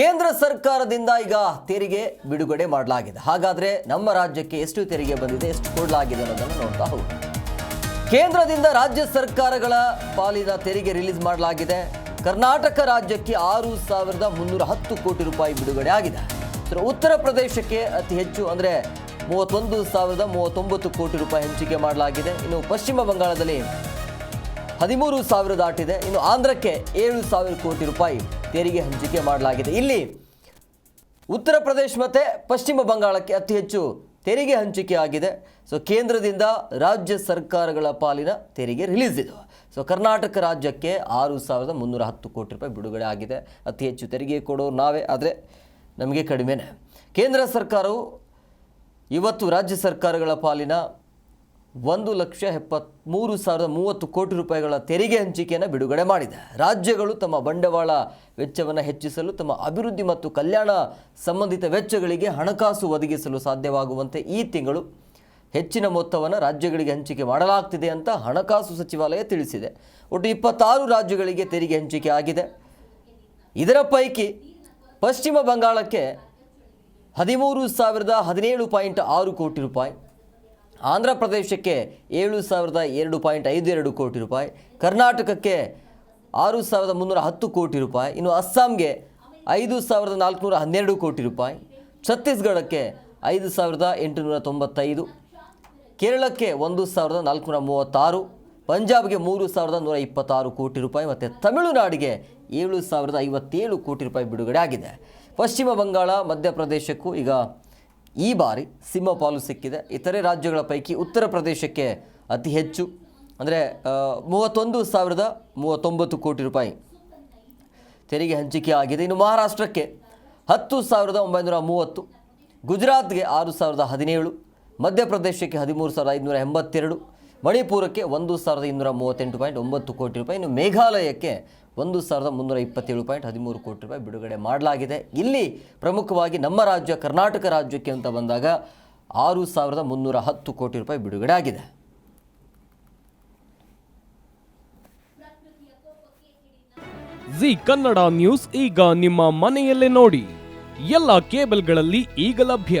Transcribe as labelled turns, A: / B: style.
A: ಕೇಂದ್ರ ಸರ್ಕಾರದಿಂದ ಈಗ ತೆರಿಗೆ ಬಿಡುಗಡೆ ಮಾಡಲಾಗಿದೆ. ಹಾಗಾದ್ರೆ ನಮ್ಮ ರಾಜ್ಯಕ್ಕೆ ಎಷ್ಟು ತೆರಿಗೆ ಬಂದಿದೆ, ಎಷ್ಟು ಕೊಡಲಾಗಿದೆ ಅನ್ನೋದನ್ನು ನೋಡ್ತಾ ಹೋಗಿ ಕೇಂದ್ರದಿಂದ ರಾಜ್ಯ ಸರ್ಕಾರಗಳ ಪಾಲಿನ ತೆರಿಗೆ ರಿಲೀಸ್ ಮಾಡಲಾಗಿದೆ. ಕರ್ನಾಟಕ ರಾಜ್ಯಕ್ಕೆ ಆರು ಸಾವಿರದ ಮುನ್ನೂರ ಹತ್ತು ಕೋಟಿ ರೂಪಾಯಿ ಬಿಡುಗಡೆ ಆಗಿದೆ. ಉತ್ತರ ಪ್ರದೇಶಕ್ಕೆ ಅತಿ ಹೆಚ್ಚು ಅಂದರೆ ಮೂವತ್ತೊಂದು ಸಾವಿರದ ಮೂವತ್ತೊಂಬತ್ತು ಕೋಟಿ ರೂಪಾಯಿ ಹಂಚಿಕೆ ಮಾಡಲಾಗಿದೆ. ಇನ್ನು ಪಶ್ಚಿಮ ಬಂಗಾಳದಲ್ಲಿ ಹದಿಮೂರು ಸಾವಿರ ದಾಟಿದೆ. ಇನ್ನು ಆಂಧ್ರಕ್ಕೆ ಏಳು ಸಾವಿರ ಕೋಟಿ ರೂಪಾಯಿ ತೆರಿಗೆ ಹಂಚಿಕೆ ಮಾಡಲಾಗಿದೆ. ಇಲ್ಲಿ ಉತ್ತರ ಪ್ರದೇಶ ಮತ್ತು ಪಶ್ಚಿಮ ಬಂಗಾಳಕ್ಕೆ ಅತಿ ಹೆಚ್ಚು ತೆರಿಗೆ ಹಂಚಿಕೆ ಆಗಿದೆ. ಸೊ ಕೇಂದ್ರದಿಂದ ರಾಜ್ಯ ಸರ್ಕಾರಗಳ ಪಾಲಿನ ತೆರಿಗೆ ರಿಲೀಸ್ ಇದು. ಸೊ ಕರ್ನಾಟಕ ರಾಜ್ಯಕ್ಕೆ ಆರು ಸಾವಿರದ ಮುನ್ನೂರ ಹತ್ತು ಕೋಟಿ ರೂಪಾಯಿ ಬಿಡುಗಡೆ ಆಗಿದೆ. ಅತಿ ಹೆಚ್ಚು ತೆರಿಗೆ ಕೊಡೋರು ನಾವೇ, ಆದರೆ ನಮಗೆ ಕಡಿಮೆನೇ. ಕೇಂದ್ರ ಸರ್ಕಾರವು ಇವತ್ತು ರಾಜ್ಯ ಸರ್ಕಾರಗಳ ಪಾಲಿನ ಒಂದು ಲಕ್ಷ ಎಪ್ಪತ್ತ್ಮೂರು ಸಾವಿರದ ಮೂವತ್ತು ಕೋಟಿ ರೂಪಾಯಿಗಳ ತೆರಿಗೆ ಹಂಚಿಕೆಯನ್ನು ಬಿಡುಗಡೆ ಮಾಡಿದೆ. ರಾಜ್ಯಗಳು ತಮ್ಮ ಬಂಡವಾಳ ವೆಚ್ಚವನ್ನು ಹೆಚ್ಚಿಸಲು, ತಮ್ಮ ಅಭಿವೃದ್ಧಿ ಮತ್ತು ಕಲ್ಯಾಣ ಸಂಬಂಧಿತ ವೆಚ್ಚಗಳಿಗೆ ಹಣಕಾಸು ಒದಗಿಸಲು ಸಾಧ್ಯವಾಗುವಂತೆ ಈ ತಿಂಗಳು ಹೆಚ್ಚಿನ ಮೊತ್ತವನ್ನು ರಾಜ್ಯಗಳಿಗೆ ಹಂಚಿಕೆ ಮಾಡಲಾಗ್ತಿದೆ ಅಂತ ಹಣಕಾಸು ಸಚಿವಾಲಯ ತಿಳಿಸಿದೆ. ಒಟ್ಟು ಇಪ್ಪತ್ತಾರು ರಾಜ್ಯಗಳಿಗೆ ತೆರಿಗೆ ಹಂಚಿಕೆ ಆಗಿದೆ. ಇದರ ಪೈಕಿ ಪಶ್ಚಿಮ ಬಂಗಾಳಕ್ಕೆ ಹದಿಮೂರು ಸಾವಿರದ ಹದಿನೇಳು ಪಾಯಿಂಟ್ ಆರು ಕೋಟಿ ರೂಪಾಯಿ ಆಂಧ್ರ ಪ್ರದೇಶಕ್ಕೆ ಏಳು ಸಾವಿರದ ಎರಡು ಪಾಯಿಂಟ್ ಐದು ಎರಡು ಕೋಟಿ ರೂಪಾಯಿ, ಕರ್ನಾಟಕಕ್ಕೆ ಆರು ಸಾವಿರದ ಮುನ್ನೂರ ಹತ್ತು ಕೋಟಿ ರೂಪಾಯಿ, ಇನ್ನು ಅಸ್ಸಾಂಗೆ ಐದು ಸಾವಿರದ ನಾಲ್ಕುನೂರ ಹನ್ನೆರಡು ಕೋಟಿ ರೂಪಾಯಿ, ಛತ್ತೀಸ್ಗಢಕ್ಕೆ ಐದು ಸಾವಿರದ ಎಂಟುನೂರ ತೊಂಬತ್ತೈದು, ಕೇರಳಕ್ಕೆ ಒಂದು ಸಾವಿರದ ನಾಲ್ಕುನೂರ ಮೂವತ್ತಾರು, ಪಂಜಾಬ್ಗೆ ಮೂರು ಸಾವಿರದ ನೂರ ಇಪ್ಪತ್ತಾರು ಕೋಟಿ ರೂಪಾಯಿ ಮತ್ತು ತಮಿಳುನಾಡಿಗೆ ಏಳು ಸಾವಿರದ ಐವತ್ತೇಳು ಕೋಟಿ ರೂಪಾಯಿ ಬಿಡುಗಡೆ ಆಗಿದೆ. ಪಶ್ಚಿಮ ಬಂಗಾಳ, ಮಧ್ಯಪ್ರದೇಶಕ್ಕೂ ಈಗ ಈ ಬಾರಿ ಸಿಂಹ ಪಾಲು ಸಿಕ್ಕಿದೆ. ಇತರೆ ರಾಜ್ಯಗಳ ಪೈಕಿ ಉತ್ತರ ಪ್ರದೇಶಕ್ಕೆ ಅತಿ ಹೆಚ್ಚು. ಅಂದರೆ ಮೂವತ್ತೊಂದು ಸಾವಿರದ ಮೂವತ್ತೊಂಬತ್ತು ಕೋಟಿ ರೂಪಾಯಿ. ತೆರಿಗೆ ಹಂಚಿಕೆ ಆಗಿದೆ. ಇನ್ನು ಮಹಾರಾಷ್ಟ್ರಕ್ಕೆ ಹತ್ತು ಸಾವಿರದ ಒಂಬೈನೂರ ಮೂವತ್ತು, ಗುಜರಾತ್ಗೆ ಆರು ಸಾವಿರದ ಹದಿನೇಳು, ಮಧ್ಯಪ್ರದೇಶಕ್ಕೆ ಹದಿಮೂರು ಸಾವಿರದ ಐದುನೂರ ಎಂಬತ್ತೆರಡು ಮಣಿಪುರಕ್ಕೆ ಒಂದು ಸಾವಿರದ ಇನ್ನೂರ ಮೂವತ್ತೆಂಟು ಪಾಯಿಂಟ್ ಒಂಬತ್ತು ಕೋಟಿ ರೂಪಾಯಿ, ಇನ್ನು ಮೇಘಾಲಯಕ್ಕೆ ಒಂದು ಸಾವಿರದ ಮುನ್ನೂರ ಇಪ್ಪತ್ತೇಳು ಪಾಯಿಂಟ್ ಹದಿಮೂರು ಕೋಟಿ ರೂಪಾಯಿ ಬಿಡುಗಡೆ ಮಾಡಲಾಗಿದೆ. ಇಲ್ಲಿ ಪ್ರಮುಖವಾಗಿ ನಮ್ಮ ರಾಜ್ಯ, ಕರ್ನಾಟಕ ರಾಜ್ಯಕ್ಕೆ ಅಂತ ಬಂದಾಗ ಆರು ಸಾವಿರದ ಮುನ್ನೂರ ಹತ್ತು ಕೋಟಿ ರೂಪಾಯಿ ಬಿಡುಗಡೆ ಆಗಿದೆ.
B: ಜಿ ಕನ್ನಡ ನ್ಯೂಸ್ ಈಗ ನಿಮ್ಮ ಮನೆಯಲ್ಲೇ ನೋಡಿ. ಎಲ್ಲ ಕೇಬಲ್ಗಳಲ್ಲಿ ಈಗ ಲಭ್ಯ.